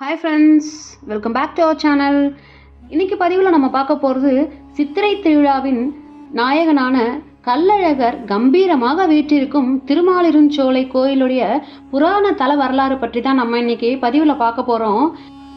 Hi friends welcome back to our channel இன்றைக்கி பதிவில் நம்ம பார்க்க போகிறது சித்திரை திருவிழாவின் நாயகனான கள்ளழகர் கம்பீரமாக வீற்றிருக்கும் திருமாலிருஞ்சோலை கோயிலுடைய புராண தல வரலாறு பற்றி தான் நம்ம இன்னைக்கு பதிவில் பார்க்க போகிறோம்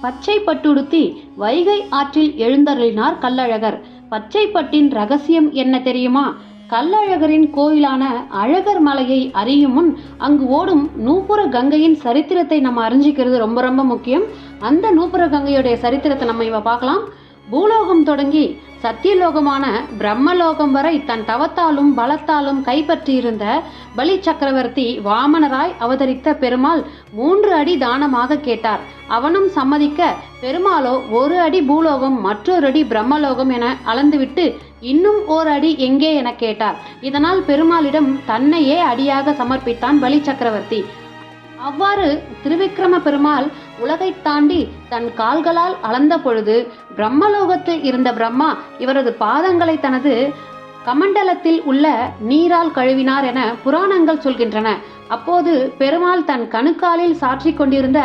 பச்சை பட்டுடுத்தி வைகை ஆற்றில் எழுந்தருளினார் கள்ளழகர். பச்சைப்பட்டின் ரகசியம் என்ன தெரியுமா? கல்லழகரின் கோயிலான அழகர் மலையை அறியும் முன் அங்கு ஓடும் நூப்புர கங்கையின் சரித்திரத்தை நம்ம அறிஞ்சிக்கிறது ரொம்ப ரொம்ப முக்கியம். அந்த நூப்புர கங்கையுடைய சரித்திரத்தை நம்ம இவ பார்க்கலாம். பூலோகம் தொடங்கி சத்தியலோகமான பிரம்மலோகம் வரை தன் தவத்தாலும் பலத்தாலும் கைப்பற்றியிருந்த பலி சக்கரவர்த்தி வாமனராய் அவதரித்த பெருமாள் மூன்று அடி தானமாக கேட்டார். அவனும் சம்மதிக்க பெருமாளோ ஒரு அடி பூலோகம் மற்றொரு அடி பிரம்மலோகம் என அளந்துவிட்டு இன்னும் ஓர் அடி எங்கே? என கேட்டார். இதனால் பெருமாளிடம் தன்னையே அடியாக சமர்ப்பித்தான் பலி சக்கரவர்த்தி. அவ்வாறு திருவிக்ரம பெருமாள் உலகை தாண்டி தன் கால்களால் அளந்த பொழுது பிரம்மலோகத்தில் இருந்த பிரம்மா இவரது பாதங்களை தனது கமண்டலத்தில் உள்ள நீரால் கழுவினார் என புராணங்கள் சொல்கின்றன. அப்போது பெருமாள் தன் கணுக்காலில் சாற்றி கொண்டிருந்த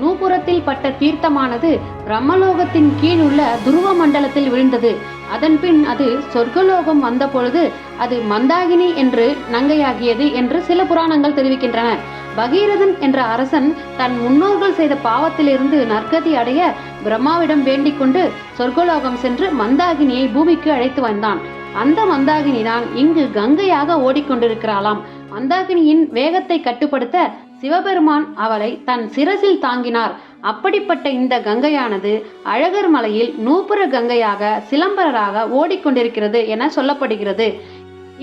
நூபுரத்தில் பட்ட தீர்த்தமானது பிரம்மலோகத்தின் கீழ் உள்ள துருவ மண்டலத்தில் விழுந்தது. அதன்பின் அது சொர்க்கலோகம் வந்த பொழுது அது மந்தாகினி என்று நங்கையாகியது என்று சில புராணங்கள் தெரிவிக்கின்றன. பகீரதன் என்ற அரசன் தன் முன்னோர்கள் செய்த பாவத்திலிருந்து நற்கதி அடைய பிரம்மாவிடம் வேண்டிக் கொண்டு சொர்க்கலோகம் சென்று மந்தாகினியை பூமிக்கு அழைத்து வந்தான். அந்த மந்தாகினி தான் இங்கு கங்கையாக ஓடிக்கொண்டிருக்கிறாளாம். மந்தாகினியின் வேகத்தை கட்டுப்படுத்த சிவபெருமான் அவளை தன் சிரசில் தாங்கினார். அப்படிப்பட்ட இந்த கங்கையானது அழகர் மலையில் நூப்புர கங்கையாக சிலம்பரராக ஓடிக்கொண்டிருக்கிறது என சொல்லப்படுகிறது.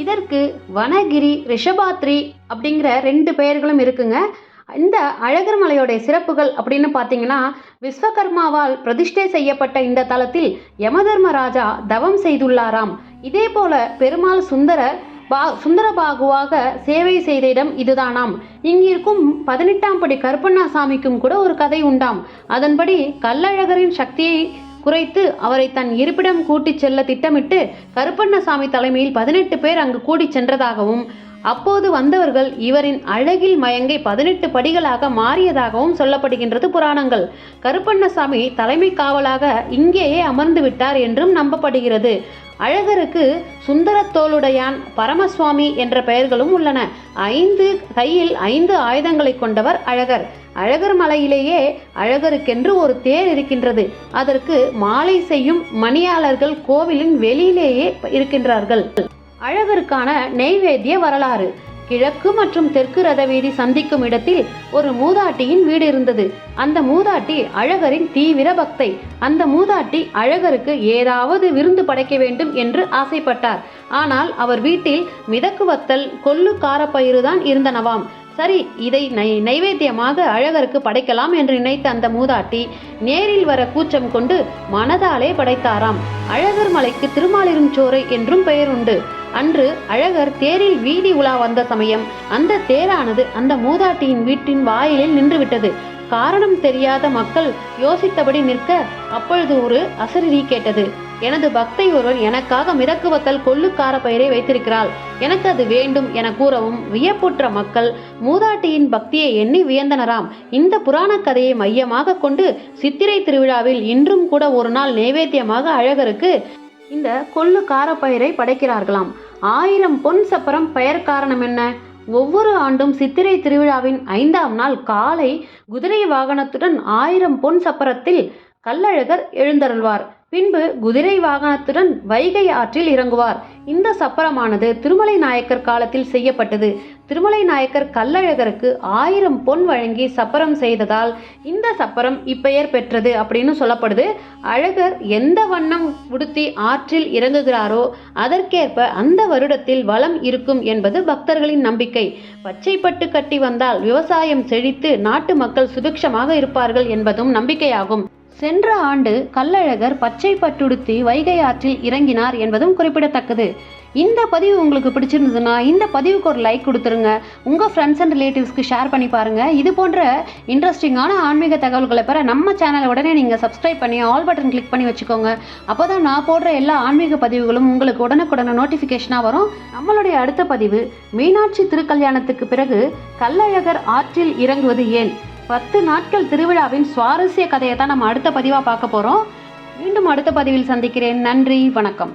இதற்கு வனகிரி ரிஷபாத்ரி அப்படிங்கிற ரெண்டு பெயர்களும் இருக்குங்க. இந்த அழகர் மலையோடைய சிறப்புகள் அப்படின்னு பார்த்தீங்கன்னா விஸ்வகர்மாவால் பிரதிஷ்டை செய்யப்பட்ட இந்த தலத்தில் யமதர்மராஜா தவம் செய்துள்ளாராம். இதே போல பெருமாள் சுந்தர பா சுந்தரபாகுவாக சேவை செய்த இடம் இதுதானாம். இங்கிருக்கும் பதினெட்டாம் படி கருப்பண்ணாசாமிக்கும் கூட ஒரு கதை உண்டாம். அதன்படி கள்ளழகரின் சக்தியை குறைத்து அவரை தன் இருப்பிடம் கூட்டிச் செல்ல திட்டமிட்டு கருப்பண்ணசாமி தலைமையில் பதினெட்டு பேர் அங்கு கூடிச் சென்றதாகவும் அப்போது வந்தவர்கள் இவரின் அழகில் மயங்கை பதினெட்டு படிகளாக மாறியதாகவும் சொல்லப்படுகின்றது புராணங்கள். கருப்பண்ணசாமி தலைமை காவலாக இங்கேயே அமர்ந்து விட்டார் என்றும் நம்பப்படுகிறது. அழகருக்கு சுந்தரத்தோளுடையான் பரமசுவாமி என்ற பெயர்களும் உள்ளன. ஐந்து கையில் ஐந்து ஆயுதங்களை கொண்டவர் அழகர். அழகர் மலையிலேயே அழகருக்கென்று ஒரு தேர் இருக்கின்றது. அதற்கு மாலை செய்யும் மணியாளர்கள் கோவிலின் வெளியிலேயே இருக்கின்றார்கள். அழகருக்கான நெய்வேத்திய வரலாறு. கிழக்கு மற்றும் தெற்கு ரத வீதி சந்திக்கும் இடத்தில் ஒரு மூதாட்டியின் வீடு இருந்தது. அந்த மூதாட்டி அழகரின் தீவிர பக்தை. அந்த மூதாட்டி அழகருக்கு ஏதாவது விருந்து படைக்க வேண்டும் என்று ஆசைப்பட்டார். ஆனால் அவர் வீட்டில் மிதக்கு வத்தல் கொள்ளு காரப்பயிறு தான் இருந்தனவாம். சரி இதை நை நைவேத்தியமாக அழகருக்கு படைக்கலாம் என்று நினைத்த அந்த மூதாட்டி நேரில் வர கூச்சம் கொண்டு மனதாலே படைத்தாராம். அழகர் மலைக்கு திருமாலிருஞ்சோரை என்றும் பெயர் உண்டு. அன்று அழகர் தேரில் வீதி உலா வந்த சமயம் அந்த தேரானது அந்த மூதாட்டியின் வீட்டின் வாயிலில் நின்றுவிட்டது. காரணம் தெரியாத மக்கள் யோசித்தபடி நிற்க அப்பொழுது ஒரு அசரிரி கேட்டது. எனது பக்தை ஒருவர் எனக்காக மிதக்குவத்தல் கொள்ளுக்கார பயிரை வைத்திருக்கிறாள். எனக்கு அது வேண்டும் என கூறவும் வியப்புற்ற மக்கள் மூதாட்டியின் பக்தியை எண்ணி வியந்தனராம். இந்த புராண கதையை மையமாக கொண்டு சித்திரை திருவிழாவில் இன்றும் கூட ஒரு நாள் நைவேத்தியமாக அழகருக்கு இந்த கொள்ளு காரப்பயிரை படைக்கிறார்களாம். ஆயிரம் பொன் சப்பரம் பெயர் காரணம் என்ன? ஒவ்வொரு ஆண்டும் சித்திரை திருவிழாவின் ஐந்தாம் நாள் காலை குதிரை வாகனத்துடன் ஆயிரம் பொன் சப்பரத்தில் கள்ளழகர் எழுந்தருள்வார். பின்பு குதிரை வாகனத்துடன் வைகை ஆற்றில் இறங்குவார். இந்த சப்பரமானது திருமலை நாயக்கர் காலத்தில் செய்யப்பட்டது. திருமலை நாயக்கர் கள்ளழகருக்கு ஆயிரம் பொன் வழங்கி சப்பரம் செய்ததால் இந்த சப்பரம் இப்பெயர் பெற்றது அப்படின்னு சொல்லப்படுது. அழகர் எந்த வண்ணம் உடுத்தி ஆற்றில் இறங்குகிறாரோ அதற்கேற்ப அந்த வருடத்தில் வளம் இருக்கும் என்பது பக்தர்களின் நம்பிக்கை. பச்சைப்பட்டு கட்டி வந்தால் விவசாயம் செழித்து நாட்டு மக்கள் சுபிக்ஷமாக இருப்பார்கள் என்பதும் நம்பிக்கையாகும். சென்ற ஆண்டு கள்ளழகர் பச்சை பட்டுடுத்தி வைகை ஆற்றில் இறங்கினார் என்பதும் குறிப்பிடத்தக்கது. இந்த பதிவு உங்களுக்கு பிடிச்சிருந்ததுன்னா இந்த பதிவுக்கு ஒரு லைக் கொடுத்துருங்க. உங்கள் ஃப்ரெண்ட்ஸ் அண்ட் ரிலேட்டிவ்ஸ்க்கு ஷேர் பண்ணி பாருங்கள் இது போன்ற இன்ட்ரெஸ்டிங்கான ஆன்மீக தகவல்களை பெற நம்ம சேனலை உடனே நீங்கள் சப்ஸ்கிரைப் பண்ணி ஆல் பட்டன் கிளிக் பண்ணி வச்சுக்கோங்க. அப்போ தான் நான் போடுற எல்லா ஆன்மீக பதிவுகளும் உங்களுக்கு உடனுக்குடனே நோட்டிஃபிகேஷனாக வரும். நம்மளுடைய அடுத்த பதிவு மீனாட்சி திருக்கல்யாணத்துக்கு பிறகு கள்ளழகர் ஆற்றில் இறங்குவது ஏன்? பத்து நாட்கள் திருவிழாவின் சுவாரஸ்ய கதையை தான் நம்ம அடுத்த பதிவாக பார்க்க போகிறோம் மீண்டும் அடுத்த பதிவில் சந்திக்கிறேன். நன்றி வணக்கம்.